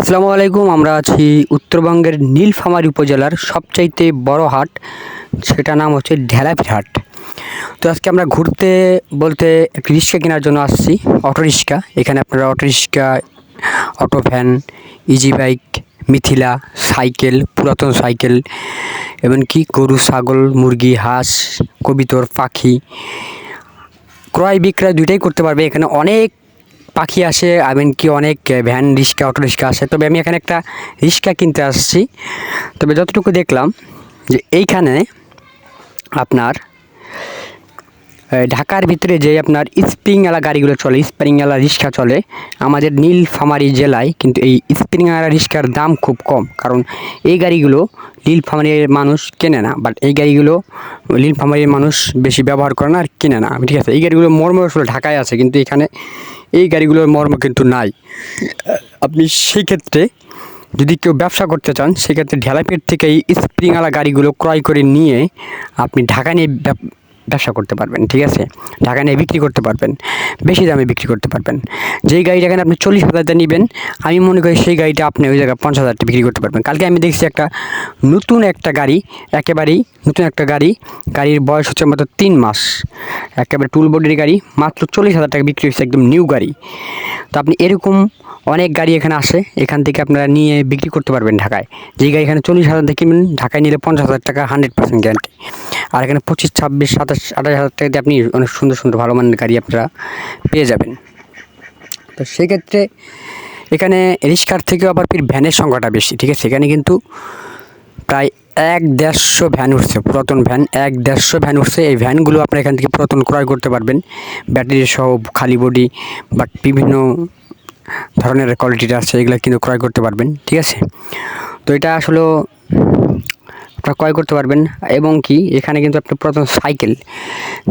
আসসালামু আলাইকুম, আমরা আছি উত্তরবঙ্গের নীলফামারী উপজেলার সবচাইতে বড় হাট সেটা নাম হচ্ছে ঢেলাপির হাট। তো আজকে আমরা ঘুরতে বলতে একটি রিক্সা কেনার জন্য আসছি, অটো রিক্সা। এখানে আপনারা auto rickshaw, auto van, easy bike, Mithila, cycle, পুরাতন সাইকেল, এমনকি গরু, ছাগল, মুরগি, হাঁস, কবিতর, পাখি ক্রয় বিক্রয় দুইটাই করতে পারবে। এখানে অনেক পাখি আসে এমনকি অনেক ভ্যান রিক্সা অটো রিক্সা আসে। তবে আমি এখানে একটা রিক্সা কিনতে আসছি। তবে যতটুকু দেখলাম যে এইখানে আপনার ঢাকার ভিতরে যে আপনার স্প্রিংওয়ালা গাড়িগুলো চলে, স্প্রিংওয়ালা রিক্সা চলে, আমাদের নীলফামারী জেলায় কিন্তু এই স্প্রিংওয়ালা রিক্সার দাম খুব কম। কারণ এই গাড়িগুলো নীলফামারীর মানুষ কেনে না বাট এই গাড়িগুলো নীলফামারীর মানুষ বেশি ব্যবহার করে না আর কেনে না। ঠিক আছে, এই গাড়িগুলো আসলে ঢাকায় আছে, কিন্তু এখানে এই গাড়িগুলোর মর্ম কিন্তু নাই। আপনি সেই ক্ষেত্রে যদি কেউ ব্যবসা করতে চান সেক্ষেত্রে ঢেলাপেট থেকে এই স্প্রিংওয়ালা গাড়িগুলো ক্রয় করে নিয়ে আপনি ঢাকা নিয়ে ব্যবসা করতে পারবেন, ঠিক আছে? ঢাকা নিয়ে বিক্রি করতে পারবেন, বেশি দামে বিক্রি করতে পারবেন। যেই গাড়িটা এখানে আপনি চল্লিশ হাজারটা নেবেন, আমি মনে করি সেই গাড়িটা আপনি ওই জায়গায় পঞ্চাশ হাজারটা বিক্রি করতে পারবেন। কালকে আমি দেখছি একটা নতুন একটা গাড়ি, একেবারেই নতুন একটা গাড়ি, গাড়ির বয়স হচ্ছে মাত্র তিন মাস। একেবারে টুল বডির গাড়ি, মাত্র চল্লিশ হাজার টাকা বিক্রি হচ্ছে একদম নিউ গাড়ি। তো আপনি এরকম অনেক গাড়ি এখানে আসে, এখান থেকে আপনারা নিয়ে বিক্রি করতে পারবেন ঢাকায়। যেই গাড়ি এখানে চল্লিশ হাজার থেকে কিনবেন, ঢাকায় নিলে পঞ্চাশ হাজার টাকা হান্ড্রেড পার্সেন্ট গ্যারান্টি আর এখানে পঁচিশ, ছাব্বিশ, সাতাশ আঠাশ হাজার টাকা আপনি অনেক সুন্দর সুন্দর ভালো মানের গাড়ি আপনারা পেয়ে যাবেন। তো সেক্ষেত্রে এখানে রিক্সার থেকেও আবার ফির ভ্যানের সংখ্যাটা বেশি, ঠিক আছে? এখানে কিন্তু প্রায় এক দেড়শো ভ্যান উঠছে, পুরাতন ভ্যান, এক দেড়শো ভ্যান উঠছে। এই ভ্যানগুলো আপনারা এখান থেকে পুরাতন ক্রয় করতে পারবেন। ব্যাটারি সহ খালি বডি বাট বিভিন্ন ধরনের কোয়ালিটিটা আছে, এগুলো কিন্তু ক্রয় করতে পারবেন, ঠিক আছে? তো এটা আসলে আপনারা ক্রয় করতে পারবেন এবং কি এখানে কিন্তু আপনি পুরাতন সাইকেল।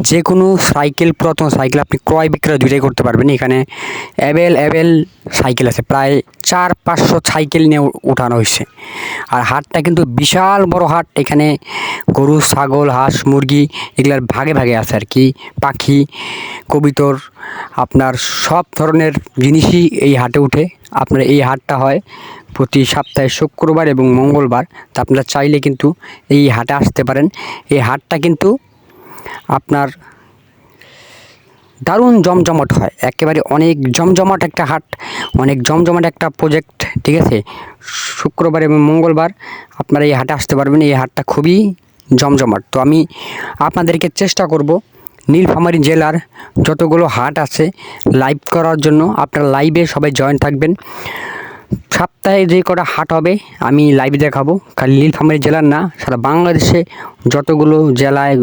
যে কোনো সাইকেল, পুরাতন সাইকেল আপনি ক্রয় বিক্রয় দুইটাই করতে পারবেন। এখানে অ্যাভেল অ্যাভেল সাইকেল আছে। প্রায় চার পাঁচশো সাইকেল নিয়ে উঠানো হয়েছে। আর হাটটা কিন্তু বিশাল বড় হাট। এখানে গরু, ছাগল, হাঁস, মুরগি এগুলার ভাগে ভাগে আছে আর কি। পাখি, কবিতর, আপনার সব ধরনের জিনিসই এই হাটে উঠে। আপনার এই হাটটা হয় প্রতি সপ্তাহে শুক্রবার এবং মঙ্গলবার, তা আপনারা চাইলে কিন্তু এই হাটে আসতে পারেন। এই হাটটা কিন্তু আপনার দারুণ জমজমাট হয়। একেবারে অনেক জমজমাট একটা হাট, অনেক জমজমাট একটা প্রজেক্ট ঠিক আছে? শুক্রবার এবং মঙ্গলবার আপনারা এই হাটে আসতে পারবেন। এই হাটটা খুবই জমজমাট। তো আমি আপনাদেরকে চেষ্টা করব নীলফামারী জেলার যতগুলো হাট আছে লাইভ করার জন্য। আপনারা লাইভে সবাই জয়েন থাকবেন। সপ্তাহে যে কটা হাট হবে, আমি লাইভ দেখাবো। খালি নীলফামারী জেলার না, সারা বাংলাদেশে যতগুলো জেলায়